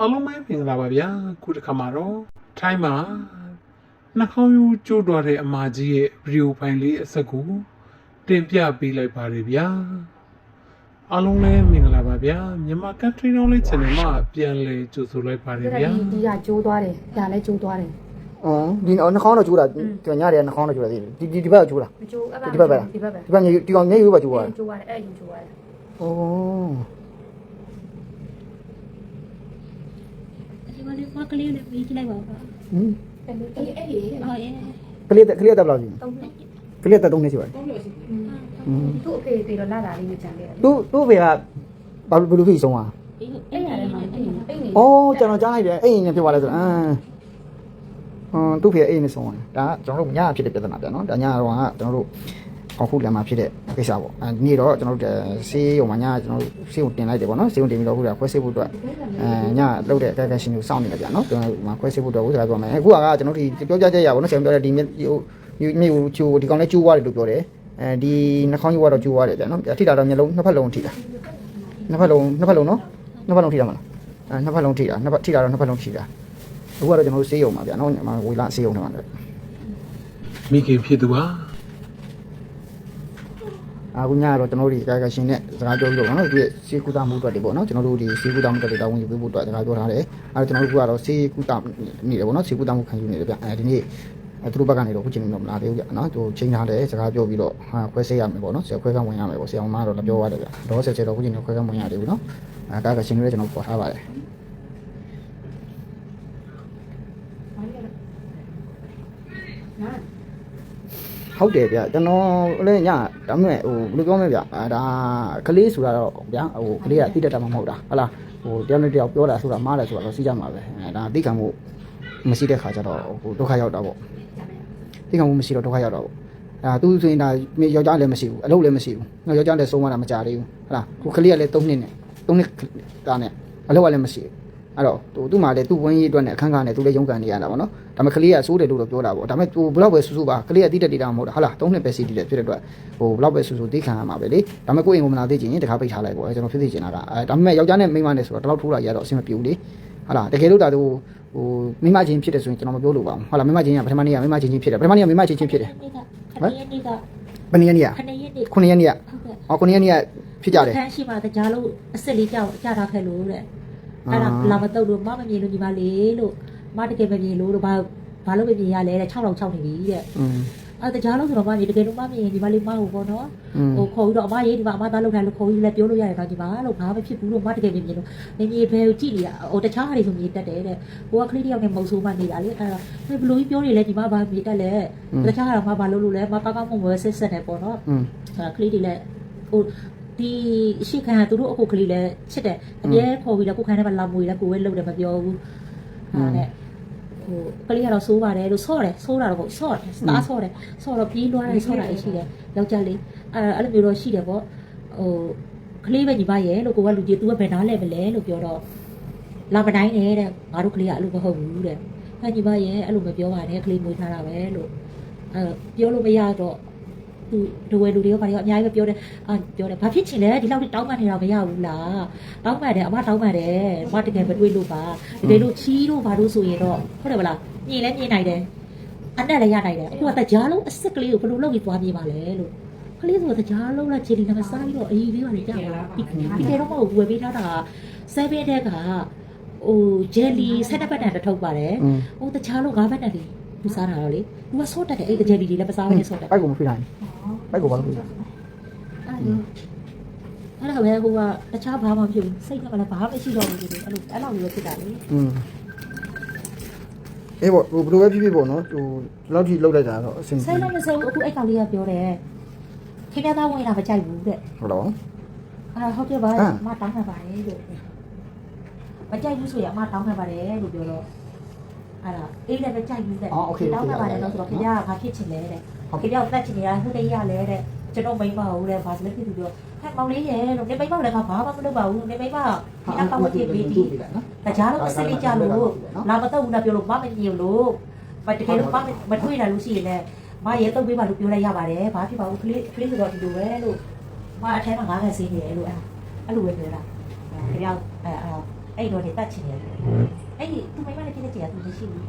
အားလုံးပဲမင်္ဂလာပါဗျာခုတစ်ခါမှာတော့ထိုင်းမှာနှာခေါင်းရိုးကျိုးသွားတဲ့အမကြီးရဲ့ဗီဒီယိုဖိုင်လေးအစက်ကိုတင်ပြပေးလိုက်ပါတယ်ဗျာအားလုံးလည်းမင်္ဂလာပါဗျာမြန်မာ country knowledge channel မှာပြန်လည်ကြိုဆိုလိုက်ပါတယ်ဗျာဒီကကျိုးသွားတယ်ဒါလည်းကျိုးသွားတယ်အော်ဒီနှာခေါင်းတော့ကျိုးတာဒီညရဲနှာခေါင်းတော့ကျိုးတာဒီဒီဒီဘက်ကကျိုးတာမကျိုးအဲ့ဒီဘက်ပဲလားဒီဘက်ပဲဒီဘက်ညဒီကောင်မျက်ရည်ပဲကျိုးတာကျိုးရတယ်အဲ့ရင်ကျိုးရတယ်အော် မလေးမကလေးနဲ့ပြီးကြည့်လိုက်ပါဦးဟင်အဲ့အဲ့အဲ့ဒီ။ဟုတ်ရဲ့ကလေးကလေးတက်ဘယ်လောက်ရှိတုံးနေကလေးတက်3နှစ်ရှိပါတယ်သူ့အဖေတေတော့လာလာလေးကိုကြံခဲ့တယ်သူ့သူ့ဘေကဘာဘယ်လိုဖြစ်ဆုံးอ่ะ။ဒီအဲ့ရတယ်မှာအဲ့အဲ့နေအော်ကျွန်တော်ကြားလိုက်တယ်အဲ့ရင်နဲ့ဖြစ်သွားလဲဆိုအမ်ဟွန်းသူ့ဖေအဲ့နဲ့ဆုံးတယ်ဒါကကျွန်တော်တို့ညဖြစ်တဲ့ပြဿနာပြနော်ဒါညတော့ကကျွန်တော်တို့ အခုလမ်းမှာဖြစ်တဲ့ကိစ္စပေါ့အဲနေ့တော့ကျွန်တော်တို့ဆေးရုံမှာညကျွန်တော်တို့ဆေးရုံတင်လိုက်တယ်ပေါ့နော်ဆေးရုံတင်ပြီးတော့ခုကခွဲဆေးဖို့အတွက်အဲညလောက်တဲ့အကဲကဲရှင်ကိုစောင့်နေတယ်ဗျနော်ကျွန်တော်တို့မှာခွဲဆေးဖို့အတွက်ဥစ္စာပြောမယ်အခုကကျွန်တော်တို့ဒီပြောကြချက်ရပါဘောနော်ဆရာပြောတဲ့ဒီမြို့မြို့ချိုဒီကောင်လေးကျိုးသွားတယ်လို့ပြောတယ်အဲဒီနှာခေါင်းကြီးကတော့ကျိုးသွားတယ်ဗျနော်ထိတာတော့မျိုးလုံးနှစ်ဖက်လုံးထိတာနှစ်ဖက်လုံးနှစ်ဖက်လုံးနော်နှစ်ဖက်လုံးထိတာမလားအဲနှစ်ဖက်လုံးထိတာနှစ်ဖက်ထိတာတော့နှစ်ဖက်လုံးထိတာအခုကတော့ကျွန်တော်တို့ဆေးရုံမှာဗျနော်ဝေလာဆေးရုံထဲမှာလေမိခင်ဖြစ်သူပါ အခုညကတော့ကျွန်တော်တို့ဒီကာကရှင်နဲ့စကားပြောပြီးတော့နော်သူရဲ့စီကူတာမှုအတွက်တွေပေါ့နော်ကျွန်တော်တို့ဒီစီကူတာမှုအတွက်တွေတာဝန်ယူပေးဖို့အတွက်စကားပြောထားတယ်အဲကျွန်တော်တို့ကတော့စီကူတာနေတယ်ပေါ့နော်စီကူတာမှုခံယူနေတယ်ဗျအဲဒီနေ့အဲသူတို့ဘက်ကနေတော့ခုချိန်တော့မလာသေးဘူးဗျနော်သူချိန်ထားတယ်စကားပြောပြီးတော့ဟာခွဲဆေးရမယ်ပေါ့နော်ဆရာခွဲကဝင်ရမယ်ပေါ့ဆရာအောင်မတော့လည်းပြောရတယ်ဗျတော့ဆယ်ဆယ်တော့ခုချိန်တော့ခွဲကဝင်ရတယ်ဘူးနော်အဲကာကရှင်တွေကျွန်တော်ပေါ်ထားပါတယ် နား ဟုတ်တယ်ဗျကျွန်တော်လည်းညဒါမဲ့ဟိုဘယ်လိုပြောမလဲဗျအာဒါကလေးဆိုတာတော့ဗျာဟိုကလေးကတိတက်တာမှမဟုတ်တာဟုတ်လားဟိုတယောက်နဲ့တယောက်ပြောတာဆိုတာမှားတယ်ဆိုတာတော့သိကြမှာပဲအဲဒါသိခံမှုမရှိတဲ့ခါကျတော့ဟိုဒုက္ခရောက်တာပေါ့သိခံမှုမရှိတော့ဒုက္ခရောက်တာပေါ့အဲသူဆိုရင်ဒါယောက်ျားလည်းမရှိဘူးအလုပ်လည်းမရှိဘူးငါယောက်ျားလည်းဆုံးမတာမကြသေးဘူးဟုတ်လားဟိုကလေးကလည်း3နှစ်နဲ့3နှစ်တာနဲ့အလုပ်ကလည်းမရှိဘူး အဲ့တော့သူသူ့မှာလည်းသူ့ဝင်းရေးအတွက်နဲ့အခန်းကနဲ့သူလည်းရုန်းကန်နေရတာပေါ့နော်ဒါပေမဲ့ကလေးကစိုးတယ်လို့တော့ပြောတာပေါ့ဒါပေမဲ့ဟိုဘလောက်ပဲဆူဆူပါကလေးကတိတက်တိတာမဟုတ်တာဟုတ်လားသုံးနှစ်ပဲစီတည်တယ်ဖြစ်တဲ့အတွက်ဟိုဘလောက်ပဲဆူဆူသိခံရမှာပဲလေဒါပေမဲ့ကိုယ့်အိမ်ကိုမလာသေးချင်ရင်တခါပိတ်ထားလိုက်ပေါ့အဲကျွန်တော်ဖြစ်သိချင်တာကအဲဒါပေမဲ့ယောက်ျားနဲ့မိန်းမနဲ့ဆိုတော့ဒီလောက်ထိုးတာရတော့အဆင်မပြေဘူးလေဟုတ်လားတကယ်လို့ဒါသူဟိုမိန်းမချင်းဖြစ်တယ်ဆိုရင်ကျွန်တော်မပြောလို့ပါဘူးဟုတ်လားမိန်းမချင်းကပထမနေ့ကမိန်းမချင်းချင်းဖြစ်တယ်ပထမနေ့ကမိန်းမချင်းချင်းဖြစ်တယ်နေ့ကခဏရက်နေ့ကဘယ်နှစ်ရက်နေ့ကခဏရက်နေ့ခုနှစ်ရက်နေ့ကဟုတ်ကဲ့အော်ခုနှစ်ရက်နေ့ကဖြစ်ကြတယ်ခန်းရှိမှတကြားလို့အစ်စ်လေးကြောက်ကြတာခဲ့လို့တဲ့ အဲ့ဒါလာမတုတ်လို့မမမြင်လို့ညီမလေးလို့မတကယ်မမြင်လို့တော့ဘာဘာလို့မမြင်ရလဲတဲ့6လောက်6နေပြီတဲ့အဲ့တကြားလို့ဆိုတော့မမြင်တကယ်လို့မမြင်ညီမလေးမဟုတ်ဘောနော်ဟိုခေါ်ပြီးတော့အမရေးဒီမှာအမသားလောက်ထားလို့ခေါ်ပြီးလည်းပြောလို့ရတယ်တော့ညီမလို့ဘာမဖြစ်ဘူးလို့မတကယ်မမြင်လို့မမြင်ဘဲကြည့်နေတာဟိုတခြားဟာတွေဆိုမြင်တတ်တယ်တဲ့ဟိုကခလေးတယောက်နဲ့မဟုတ်ဆိုးမှနေတာလေအဲ့တော့ဘယ်လိုကြီးပြောနေလဲညီမဘာမြင်တတ်လဲတခြားဟာတော့မဘာလို့လို့လဲမကောင်းကောင်းမွယ်ဆက်ဆက်နေပေါ့နော်အဲ့ခလေးတွေလည်းဟို ဒီရှိခံသူတို့အခုကလေးလည်းချစ်တယ်အမြဲခေါ်ပြီးတော့ကိုခိုင်းထဲမှာလာမွေလည်းကိုဝဲလုပ်တယ်မပြောဘူးဟာတဲ့ဟိုကလေးကတော့စိုးပါတယ်လို့ဆော့တယ်စိုးတာတော့ဆော့တယ်စတားဆော့တယ်ဆော့တော့ပြေးလွှားတယ်ဆော့တာရှိတယ်ယောက်ျားလေးအဲအဲ့လိုမျိုးတော့ရှိတယ်ပေါ့ဟိုကလေးပဲညီမရဲ့လို့ကိုကလူကြီး तू ကဘယ်နားလဲမလဲလို့ပြောတော့လာမတိုင်းနဲ့တဲ့ငါတို့ကလေးကအဲ့လိုမဟုတ်ဘူးတဲ့ဟာညီမရဲ့အဲ့လိုမပြောပါနဲ့ကလေးမွေးထားတာပဲလို့အဲပြောလို့မရတော့ သူဒဝဲလူတွေကဘာတွေကအများကြီးပဲပြောတယ်အာပြောတယ်ဘာဖြစ်ချင်လဲဒီလောက်တောင်းပန်နေတာမရဘူးလားတောင်းပန်တယ်အမတောင်းပန်တယ်အမတကယ်မတွေးလို့ပါတကယ်လို့ချီးလို့ဘာလို့ဆိုရင်တော့ဟုတ်တယ်ဗလားမြင်လဲမြင်နိုင်တယ်အနဲ့လည်းရနိုင်တယ်အခုကတကြားလုံးအစ်စ်ကလေးကိုဘယ်လိုလုပ်ပြီးသွားပြေးပါလဲလို့ကလေးဆိုတကြားလုံးလားခြေလီနဲ့စားပြီးတော့အရေးလေးပါလေကြာလာဒီဒီကတော့မဟုတ်ဘူးဝယ်ပေးထားတာ7ဘက်ကဟိုဂျယ်လီဆက်တစ်ပတ်တန်တစ်ထုပ်ပါတယ်อืมဟိုတကြားလုံး9ဘက်တန်လေးသူစားတာတော့လေသူကဆော့တက်တယ်အဲ့ဂျယ်လီတွေလည်းမစားဘဲနဲ့ဆော့တက်ပိုက်ကိုမဖိနိုင် ပိုက်ကိုဘာလို့ဖိနိုင်အဲ့ဒါပဲဟိုကတခြားဘာမှမဖြစ်ဘူးစိတ်ကလည်းဘာမှမရှိတော့ဘူးဒီလိုအဲ့လိုအဲ့လိုမျိုးဖြစ်တာလေอืมအေးပေါ့ဟိုဘယ်လိုပဲဖြစ်ဖြစ်ပေါ့နော်ဟိုဒီလောက်ထိလောက်လိုက်တာတော့အဆင်စိတ်လည်းမစိတ်ဘူးအခုအဲ့ကောင်လေးကပြောတယ်ခင်ဗျားသားဝင်လာမကြိုက်ဘူးတဲ့ဟုတ်တော့အဲ့ဟုတ်တယ်ပါဟမ်အမတောင်းခံပါတယ်လို့မကြိုက်ဘူးဆိုရင်အမတောင်းခံပါတယ်လို့ပြောတော့အဲ့ဒါအေးလည်းမကြိုက်ဘူးတဲ့တောင်းခံပါတယ်လို့ဆိုတော့ခင်ဗျားကဘာဖြစ်ချင်လဲတဲ့ ခင်ဗျားကိုတတ်ချင်နေတာဟုတ်တယ်ရလဲတဲ့ကျွန်တော်မိမဟုတ်တဲ့ဘာစလဲဖြစ်သူပြောဟဲ့မောင်လေးရဲ့လို့နေမိမလည်းဘာမှမလုပ်ပါဘူးနေမိမဒီနောက်ကောက်ကြည့်ပြီးဒီနော်တကြားလို့အစလေးကြလို့လာမတော့ဘူးလားပြောလို့မမမြင်လို့ဘာတကယ်လို့မမထွေးတာလို့ရှိရင်လည်းမရဲတော့ပေးပါလို့ပြောလိုက်ရပါတယ်ဘာဖြစ်ပါဘူးကလေးကလေးဆိုတော့ဒီလိုပဲလို့မအထဲမှာငားခဲစင်းနေတယ်လို့အဲ့အဲ့လိုပဲပြောတာခင်ဗျားအဲ့အဲ့အဲ့တော့နေတတ်ချင်တယ်အဲ့ဒီသူမိမလည်းဖြစ်တဲ့ကြည်ကသူမရှိဘူး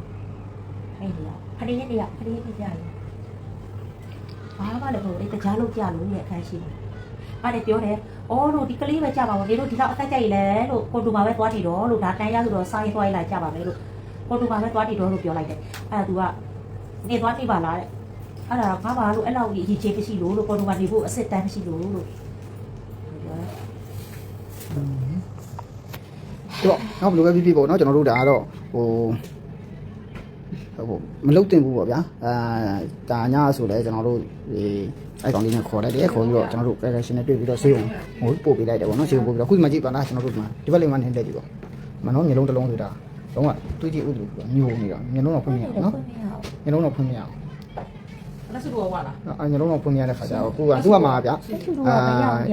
အဲ့ဒီကခရီးရက်တည်းခရီးရက်တည်းကြာရင် ဘာမှလည်းမဟုတ်အဲ့တကြားလို့ကြာလို့ရဲ့အခန်းရှိတယ်အဲ့ဒါပြောတယ်အော်လို့ဒီကလေးပဲကြာပါဘူးနေတို့ဒီတော့အသက်ကြိုက်လဲလို့ကိုတူပါပဲသွားတည်တော့လို့ဒါတန်ရဆိုတော့စားရင်သွားရလာကြာပါမယ်လို့ကိုတူပါပဲသွားတည်တော့လို့ပြောလိုက်တယ်အဲ့ဒါ तू ကနေသွားတည်ပါလားတဲ့အဲ့ဒါငါပါလို့အဲ့လောက်ကြီးအရေးကြီးမရှိလို့လို့ကိုတူပါနေဖို့အစ်စ်တန်းမရှိလို့လို့ပြောတယ်တော့နောက်ဘယ်လိုပဲဖြစ်ဖြစ်ပေါ့နော်ကျွန်တော်တို့ဒါကတော့ဟို ဟိုမလုတ်တင်ဘူးပေါ့ဗျာအာဒါညာဆိုလဲကျွန်တော်တို့ဒီအဲ့ကောင်လေးနဲ့ခေါ်လိုက်တယ်ခေါ်ပြီးတော့ကျွန်တော်တို့ correction နဲ့တွေ့ပြီးတော့ဆေးရုံဟိုပို့ပေးလိုက်တယ်ပေါ့နော်ဆေးရုံပို့ပြီးတော့ခုမှကြည့်ပါလားကျွန်တော်တို့ဒီမှာဒီဘက်လေးမှနေလက်ကြည့်ပေါ့မနော်မျိုးလုံးတစ်လုံးဆိုတာတော့ကတွေးကြည့်ဥဒလူညိုနေတာမျိုးလုံးတော့ဖွင့်မရဘူးနော်မျိုးလုံးတော့ဖွင့်မရ လက်စုတော့ဟုတ်လားအညလုံးတော့ဖွင့်ရတဲ့ခါကျတော့ကိုကသူ့ကမှာဗျာအာ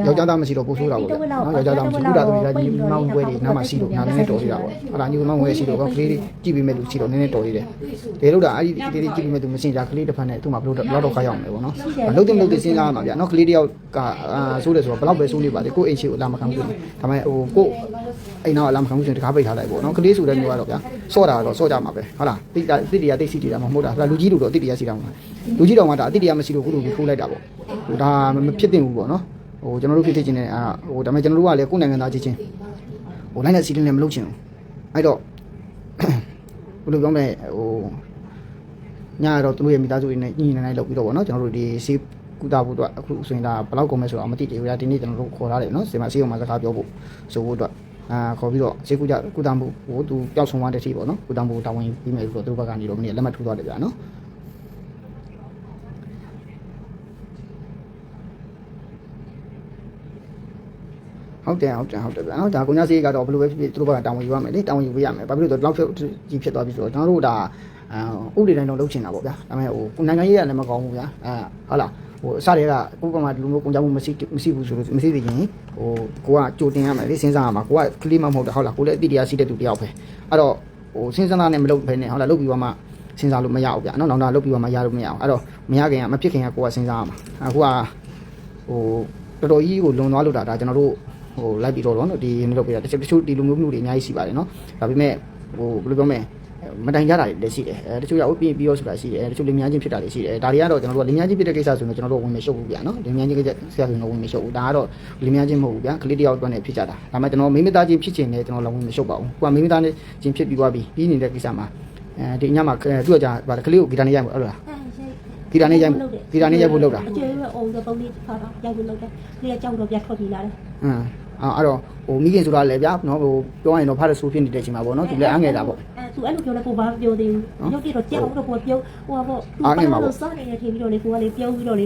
ယောက်ျားသားမရှိတော့ကိုဆိုးတာပေါ့နော်ယောက်ျားသားမရှိဘူးဒါဆိုရင်ညီမောင်ဝဲတွေနားမှာရှိတော့နားနည်းနည်းတော်သေးတာပေါ့အဲ့ဒါညီမောင်ဝဲရှိတော့ကလေးကြည့်ပြီးမဲ့သူရှိတော့နည်းနည်းတော်သေးတယ်ဒါလို့ဒါအဲ့ဒီကလေးကြည့်ပြီးမဲ့သူမရှင်းကြကလေးတစ်ဖက်နဲ့သူ့မှာဘလို့တော့တော့ခါရောက်မယ်ပေါ့နော်အလုပ်တင်လုပ်တင်စဉ်းစားရမှာဗျာနော်ကလေးတယောက်ကဆိုးတယ်ဆိုတော့ဘယ်တော့ပဲဆိုးနေပါလေကိုအိမ်ရှိကိုလာမခံဘူးဒါမှမဟုတ်ဟိုကိုအိမ်နောက်လာမခံဘူးဆိုရင်တကားပိတ်ထားလိုက်ပေါ့နော်ကလေးဆိုတဲ့မျိုးကတော့ဗျာစော့တာတော့စော့ကြမှာပဲဟုတ်လားတိတ်တိတ်တရားတိတ်စီတရားမဟုတ်တာလူကြီးလူတော့တိတ်တရားစီတာမဟုတ်လူကြီးတော်မှာဒါတိတရားမရှိလို့ခုလိုကိုခိုးလိုက်တာပေါ့ဟိုဒါမဖြစ်တင်ဘူးပေါ့နော်ဟိုကျွန်တော်တို့ဖြစ်ဖြစ်ချင်းနေအာဟိုဒါပေမဲ့ကျွန်တော်တို့ကလည်းကိုယ်နိုင်ငံသားချင်းချင်းဟိုလိုက်တဲ့စီးလည်းမလုပ်ချင်ဘူးအဲ့တော့ဘယ်လိုပြောမလဲဟိုညတော့သူတို့ရဲ့မိသားစုတွေနဲ့ညှိနှိုင်းနှိုင်းလုပ်ပြီးတော့ပေါ့နော်ကျွန်တော်တို့ဒီစီကုတာဖို့အတွက်အခုဆိုရင်ဒါဘယ်လောက်ကုန်မဲဆိုတော့မသိသေးဘူး။ဒါဒီနေ့ကျွန်တော်တို့ခေါ်ထားတယ်နော်။စီမစီအောင်မှာစကားပြောဖို့ဆိုဖို့အတွက်အာခေါ်ပြီးတော့စေကုကြကုတာမှုဟိုသူပျောက်ဆုံးသွားတဲ့ထိပေါ့နော်။ကုတာမှုတာဝန်ပြီးမယ်ဆိုတော့သူတို့ဘက်ကနေတော့မနေ့လက်မှတ်ထိုးသွားတယ်ဗျာနော်။ ဟုတ်တယ်ဟုတ်တယ်ဟုတ်တယ်ဗျာနော်ဒါကုညာစီကတော့ဘယ်လိုပဲဖြစ်ဖြစ်သူတို့ဘက်ကတာဝန်ယူရမယ်လေတာဝန်ယူပေးရမယ်ဘာဖြစ်လို့လဲတော့လောက်ဖြစ်ကြီးဖြစ်သွားပြီဆိုတော့ကျွန်တော်တို့ဒါအာဥပဒေတိုင်းတော့လုပ်ချင်တာပေါ့ဗျာဒါပေမဲ့ဟိုကိုနိုင်ငံရေးကလည်းမကောင်းဘူးဗျာအာဟုတ်လားဟိုအစတွေကကိုယ့်ဘက်မှာဒီလိုမျိုးကုန်ကြမှုမရှိမရှိဘူးဆိုလို့မရှိသေးရင်ဟိုကိုကကြိုတင်ရမယ်လေစဉ်းစားရမှာကိုကကလေးမမဟုတ်တာဟုတ်လားကိုလည်းအတိတရားရှိတဲ့သူတယောက်ပဲအဲ့တော့ဟိုစဉ်းစားတာနဲ့မလုပ်ဘဲနဲ့ဟုတ်လားလုပ်ပြီးတော့မှစဉ်းစားလို့မရဘူးဗျာနော်နောက်တာလုပ်ပြီးတော့မှရလို့မရအောင်အဲ့တော့မရခင်ကမဖြစ်ခင်ကကိုကစဉ်းစားရမှာအခုကဟိုတော်တော်ကြီးကိုလွန်သွားလို့တာဒါကျွန်တော်တို့ ဟိုလိုက်ပြီးတော့တော့နော်ဒီနေ့တော့ပြတာတချို့တချို့ဒီလိုမျိုးမျိုးတွေအများကြီးရှိပါတယ်နော်ဒါပေမဲ့ဟိုဘယ်လိုပြောမလဲမတိုင်ကြတာတွေလည်းရှိတယ်အဲတချို့ရောက်ပြီးပြီးရောဆိုတာရှိတယ်တချို့လင်မြန်းချင်းဖြစ်တာတွေရှိတယ်ဒါတွေကတော့ကျွန်တော်တို့ကလင်မြန်းချင်းဖြစ်တဲ့ကိစ္စဆိုရင်ကျွန်တော်တို့ဝင်မရှုပ်ဘူးဗျာနော်လင်မြန်းချင်းကိစ္စဆရာဆိုရင်ဝင်မရှုပ်ဘူးဒါကတော့လင်မြန်းချင်းမဟုတ်ဘူးဗျာကလေးတယောက်အတွက်နဲ့ဖြစ်ကြတာဒါမှကျွန်တော်မိမသားချင်းဖြစ်ချင်တယ်ကျွန်တော်လည်းဝင်မရှုပ်ပါဘူးကိုကမိမသားချင်းဖြစ်ပြီးသွားပြီပြီးနေတဲ့ကိစ္စမှာအဲဒီညမှာသူကကြာဗာကလေးကိုဂီတာနဲ့ရိုက်မှာအဲ့လိုလားဂီတာနဲ့ရိုက်ဂီတာနဲ့ရိုက်ဖို့လုပ်တာအကျွေးပဲအောင်တော့ပုံလေးခါတော့ရောက်လို့လုပ်တယ်။ဒီကကြောက်တော့ပြတ်ထွက်ပြီးလာတယ်အင်း အဲ့တော့ဟိုမိခင်ဆိုတာလည်းဗျာနော်ဟိုပြောရင်တော့ဖားရဆိုးဖြစ်နေတဲ့အချိန်မှာပေါ့နော်သူလည်းအားငယ်တာပေါ့။အဲသူအဲ့လိုပြောလဲကိုဘာမပြောသေးဘူး။ရုပ်တိတော့ကြောက်တော့ကိုပြောဟိုပေါ့သူပါလို့စားနေတဲ့ထင်ပြီးတော့လေကိုကလေပြောပြီးတော့လေ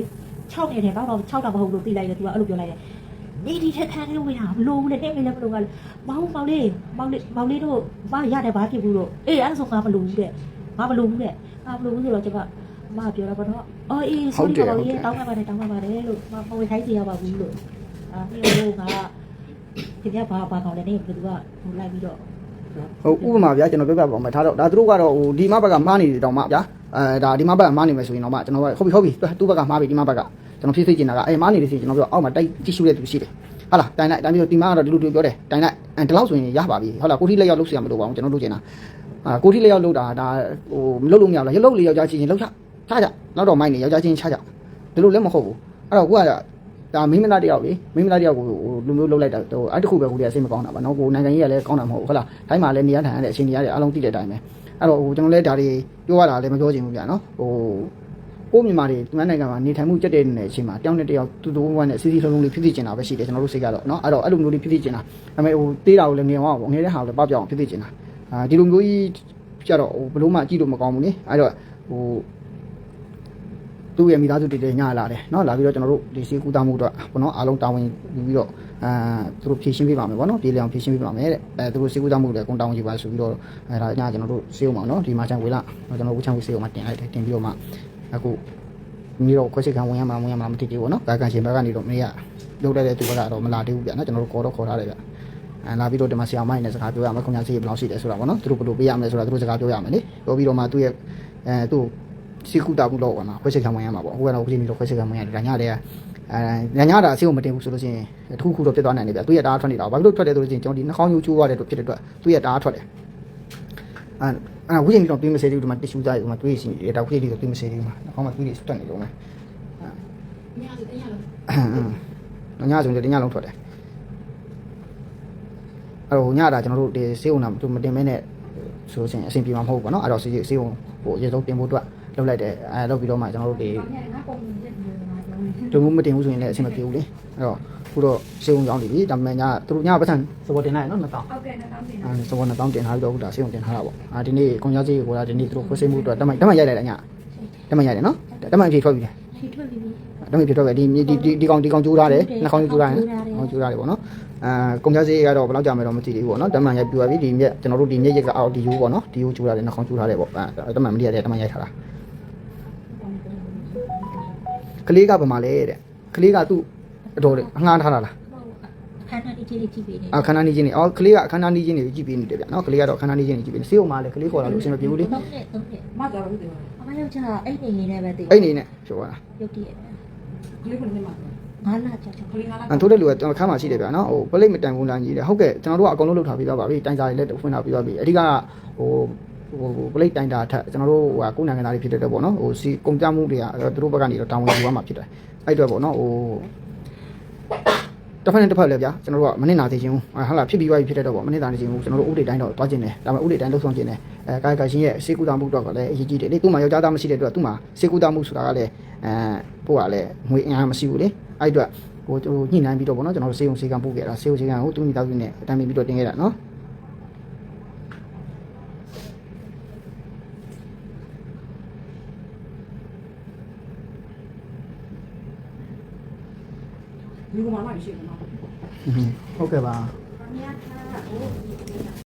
6နေတယ်တော့တော့6တာမဟုတ်လို့သိလိုက်တယ်သူကအဲ့လိုပြောလိုက်တယ်။နေဒီထက်ခန်းလေးဝင်တာဘလို့လဲတဲ့မင်းလည်းဘလို့ကလေမောင်မောင်လေးမောင်လေးမောင်လေးတို့ဘာရတယ်ဘာဖြစ်ဘူးလို့အေးအဲ့ဒါဆိုငါမလို့ဘူးတဲ့ငါမလို့ဘူးတဲ့ငါမလို့ဘူးဆိုတော့ကျွန်ကမပြောတော့ကတော့အော်အေးဆိုတော့လေတောင်းပါပါတယ်တောင်းပါပါတယ်လို့မမဝေခိုင်းစီရပါဘူးလို့အာပြီးတော့ငါ ဒီကဘာဘာကောင်းလဲနေဘယ်သူကဟိုလိုက်ပြီးတော့ဟုတ်ဥပမာဗျာကျွန်တော်ပြောပြပါမယ်ထားတော့ဒါသူတို့ကတော့ဟိုဒီမဘက်ကမှားနေတယ်တောင်မှဗျာအဲဒါဒီမဘက်ကမှားနေမယ်ဆိုရင်တော့မှကျွန်တော်ကဟုတ်ပြီဟုတ်ပြီသူ့ဘက်ကမှားပြီဒီမဘက်ကကျွန်တော်ဖြစ်ဖြစ်ကျင်တာကအဲမှားနေတယ်စီကျွန်တော်ပြောအောက်မှာတိုက်ကြည့်ရှုတဲ့သူရှိတယ်ဟုတ်လားတိုင်လိုက်တိုင်ပြီးတော့ဒီမကတော့ဒီလိုပြောတယ်တိုင်လိုက်အဲဒီလောက်ဆိုရင်ရပါပြီဟုတ်လားကိုထီလက်ရောက်လုပ်စီရမလို့ပါဘူးကျွန်တော်လုပ်ချင်တာအာကိုထီလက်ရောက်လုပ်တာဒါဟိုမလုပ်လို့မရဘူးလားရလုပ်လေယောက်ျားချင်းချင်းလောက်ချချကြနောက်တော့မိုင်းနေယောက်ျားချင်းချကြဒီလိုလည်းမဟုတ်ဘူးအဲ့တော့ကိုက ဒါမိမသားတယောက်လေမိမသားတယောက်ကိုဟိုလူမျိုးလှုပ်လိုက်တာဟိုအဲ့တခုပဲကိုကြီးကစိတ်မကောင်းတာပါနော်ကိုနိုင်ငံကြီးကလည်းကောင်းတာမဟုတ်ဘူးဟုတ်လားတိုင်းမှာလည်းနေရထိုင်ရတဲ့အချိန်တွေရတယ်အားလုံးသိတဲ့အတိုင်းပဲအဲ့တော့ဟိုကျွန်တော်လည်းဒါတွေပြောရတာလည်းမပြောချင်ဘူးဗျာနော်ဟိုကိုမြန်မာတွေဒီနိုင်ငံမှာနေထိုင်မှုကြက်တဲ့နေတဲ့အချိန်မှာတယောက်နဲ့တယောက်တူတူဝမ်းနဲ့စီစီလုံးလုံးလေးဖြစ်ဖြစ်ကျင်တာပဲရှိတယ်ကျွန်တော်တို့စိတ်ကတော့နော်အဲ့တော့အဲ့လိုမျိုးလေးဖြစ်ဖြစ်ကျင်တာဒါပေမဲ့ဟိုတေးတာကိုလည်းငြင်အောင်ပေါ့ငြင်တဲ့ဟာကိုလည်းပပြောင်းဖြစ်ဖြစ်ကျင်တာအာဒီလိုမျိုးကြီးကြတော့ဟိုဘလို့မှကြည့်လို့မကောင်းဘူးလေအဲ့တော့ဟို သူ့ရဲ့မိသားစုတည်တည်ညလာတယ်เนาะလာပြီးတော့ကျွန်တော်တို့ဒီစီကူတာမှုအတွက်ဘောနော်အားလုံးတာဝန်ယူပြီးတော့အာသူတို့ဖြည့်ရှင်းပေးပါမယ်ဗောနော်ပြည်လည်အောင်ဖြည့်ရှင်းပေးပါမယ်တဲ့အဲသူတို့စီကူတာမှုလည်းကုန်တာဝန်ယူပါဆိုပြီးတော့အဲဒါညကျွန်တော်တို့စေးအောင်ပါနော်ဒီမှာချန်ဝေလာကျွန်တော်ဝချန်ဝေစေးအောင်မှာတင်လိုက်တယ်တင်ပြီးတော့မှအခုမိတော့ခွက်စစ်ခံဝင်ရမှာဝင်ရမှာမသိသေးဘူးเนาะကာကန်ရှင်ဘက်ကနေတော့မင်းကလုပ်တဲ့သူဘက်ကတော့မလာသေးဘူးဗျာเนาะကျွန်တော်တို့ခေါ်တော့ခေါ်ထားတယ်ဗျာအဲလာပြီးတော့ဒီမှာဆရာမိုင်းနဲ့စကားပြောရမယ်ခွန်ညာစီဘယ်လောက်ရှိတယ်ဆိုတာဗောနော်သူတို့ဘယ်လိုပေးရမလဲဆိုတာသူတို့စကားပြောရမယ်လေပြောပြီးတော့မှသူ့ရဲ့အဲသူ့ စီကူတာဘူးတော့ကွာနော်ခွဲစိတ်ခံဝင်ရမှာပေါ့အခုကတော့ဦးစင်းပြီးတော့ခွဲစိတ်ခံဝင်ရတယ်ဒါညတဲ့အဲညညတာအစီကိုမတင်ဘူးဆိုလို့ရှိရင်တစ်ခုခုတော့ပြတ်သွားနိုင်တယ်ဗျသူရဲ့တားထွက်နေတာဘာဖြစ်လို့ထွက်တယ်ဆိုလို့ရှိရင်ကျွန်တော်ဒီနှာခေါင်းယူကျိုးရတယ်လို့ဖြစ်တဲ့အတွက်သူရဲ့တားထွက်တယ်အဲအဲဝိဇ္ဇာပြီးတော့တွေးမစေသေးဘူးဒီမှာတ िश ူသားဒီမှာတွေးရှိတယ်ဒါဝိဇ္ဇာပြီးတော့တွေးမစေသေးဘူးမှာနှာခေါင်းမှာတွေးတွေတက်နေတော့မယ်ညဆိုတညလုံးထွက်တယ်အဲ့တော့ညတာကျွန်တော်တို့ဒီစေးုံနာမတင်မဲနဲ့ဆိုလို့ရှိရင်အဆင်ပြေမှာမဟုတ်ဘူးပေါ့နော်အဲ့တော့စေးစေးုံဟိုအရင်ဆုံးတင်ဖို့အတွက် လုပ်လိုက်တယ်အဲလုပ်ပြီးတော့မှကျွန်တော်တို့ဒီတို့မတင်ဘူးဆိုရင်လည်းအဆင်မပြေဘူးလေအဲ့တော့ခုတော့စေုံကြောင်းနေပြီဒါပေမဲ့ညသူတို့ညပတ်စံစပေါ်တင်လိုက်နော်2000ဟုတ်ကဲ့2000တင်အဲစပေါ်2000တင်ထားပြီးတော့ခုဒါစေုံတင်ထားတာပေါ့အာဒီနေ့ကွန်ရက်ကြီးကိုဒါဒီနေ့သူတို့ခွဲစိတ်မှုအတွက်တက်မှတက်မှရိုက်လိုက်တယ်ညတက်မှရိုက်တယ်နော်တက်မှအဖြေထွက်ပြီလေဖြေထွက်ပြီတက်မှအဖြေထွက်ပြီဒီဒီဒီဒီကောင်ဒီကောင်ကျိုးထားတယ်နှာခေါင်းကျိုးထားတယ်နှာခေါင်းကျိုးထားတယ်ပေါ့နော်အဲကွန်ရက်ကြီးကတော့ဘယ်လောက်ကြာမယ်တော့မသိသေးဘူးပေါ့နော်တက်မှရိုက်ပြသွားပြီဒီမြက်ကျွန်တော်တို့ဒီမြက်ရက်ကအောက်ဒီယူပေါ့နော်ဒီယူကျိုးထားတယ်နှာခေါင်းကျိုးထားတယ်ပေါ့အဲတက်မှမသိရတယ်တက်မှရိုက်ထားတာ ကလေးကဘာမှလဲတဲ့ကလေးကသူ့အတော်အငှားထားတာလားခန္ဓာဒီကြီးလေးကြည့်ပေးနေအခန်းနာနေချင်းနေအော်ကလေးကအခန်းနာနေချင်းနေကြည့်ပေးနေတယ်ဗျနော်ကလေးကတော့အခန်းနာနေချင်းနေကြည့်ပေးနေစေးုံမှာလေကလေးခေါ်လာလို့အဆင်မပြေဘူးလေသုံးနဲ့သုံးနဲ့မတော်ဘူးတယ်အမယောက်ျားအဲ့နေနေနဲ့ပဲတည်အဲ့နေနဲ့ပြောသွားတာရုပ်တည်ရကလေးကနေမှာငါလာကြောက်ကြောက်ကလေးငါလာအန်ထိုးတဲ့လူကကျွန်တော်ခန်းမှာရှိတယ်ဗျနော်ဟိုပလိတ်မတိုင်ဘူးလားကြီးတယ်ဟုတ်ကဲ့ကျွန်တော်တို့ကအကုန်လုံးလုပ်ထားပြီးသားပါပြီတိုင်စာတွေလည်းဖွင့်ထားပြီးသားပြီအဓိကဟို ဟိုပလိတ်တိုင်တာထက်ကျွန်တော်တို့ဟိုကိုနိုင်ငံသားတွေဖြစ်တဲ့တော့ပေါ့နော်ဟိုစီကုန်ကြမှုတွေကသူတို့ဘက်ကနေတော့တာဝန်ယူရမှာဖြစ်တယ်အဲ့အတွက်ပေါ့နော်ဟိုတစ်ဖက်နဲ့တစ်ဖက်လည်းဗျာကျွန်တော်တို့ကမနစ်နာသေးခြင်းဘူးဟာလာဖြစ်ပြီးသွားပြီဖြစ်တဲ့တော့ပေါ့မနစ်နာနေခြင်းဘူးကျွန်တော်တို့ဥပဒေတိုင်းတော့တွားကျင်တယ်ဒါပေမဲ့ဥပဒေတိုင်းလှုပ်ဆောင်ကျင်တယ်အဲကာယကရှင်ရဲ့စေကူတာမှုတော့ကလည်းအရေးကြီးတယ်လေသူ့မှာယောက်ျားသားမရှိတဲ့အတွက်သူ့မှာစေကူတာမှုဆိုတာကလည်းအဲပို့ကလည်းငွေအင်အားမရှိဘူးလေအဲ့အတွက်ဟိုဟိုညှိနှိုင်းပြီးတော့ပေါ့နော်ကျွန်တော်တို့စေုံစေကံပို့ခဲ့တာစေုံစေကံကိုသူမိသားစုနဲ့အတိုင်းပြီးတော့တင်ခဲ့တာနော် ဒီကမှမရှိဘူးနော်ဟုတ်ကဲ့ပါအများကဟို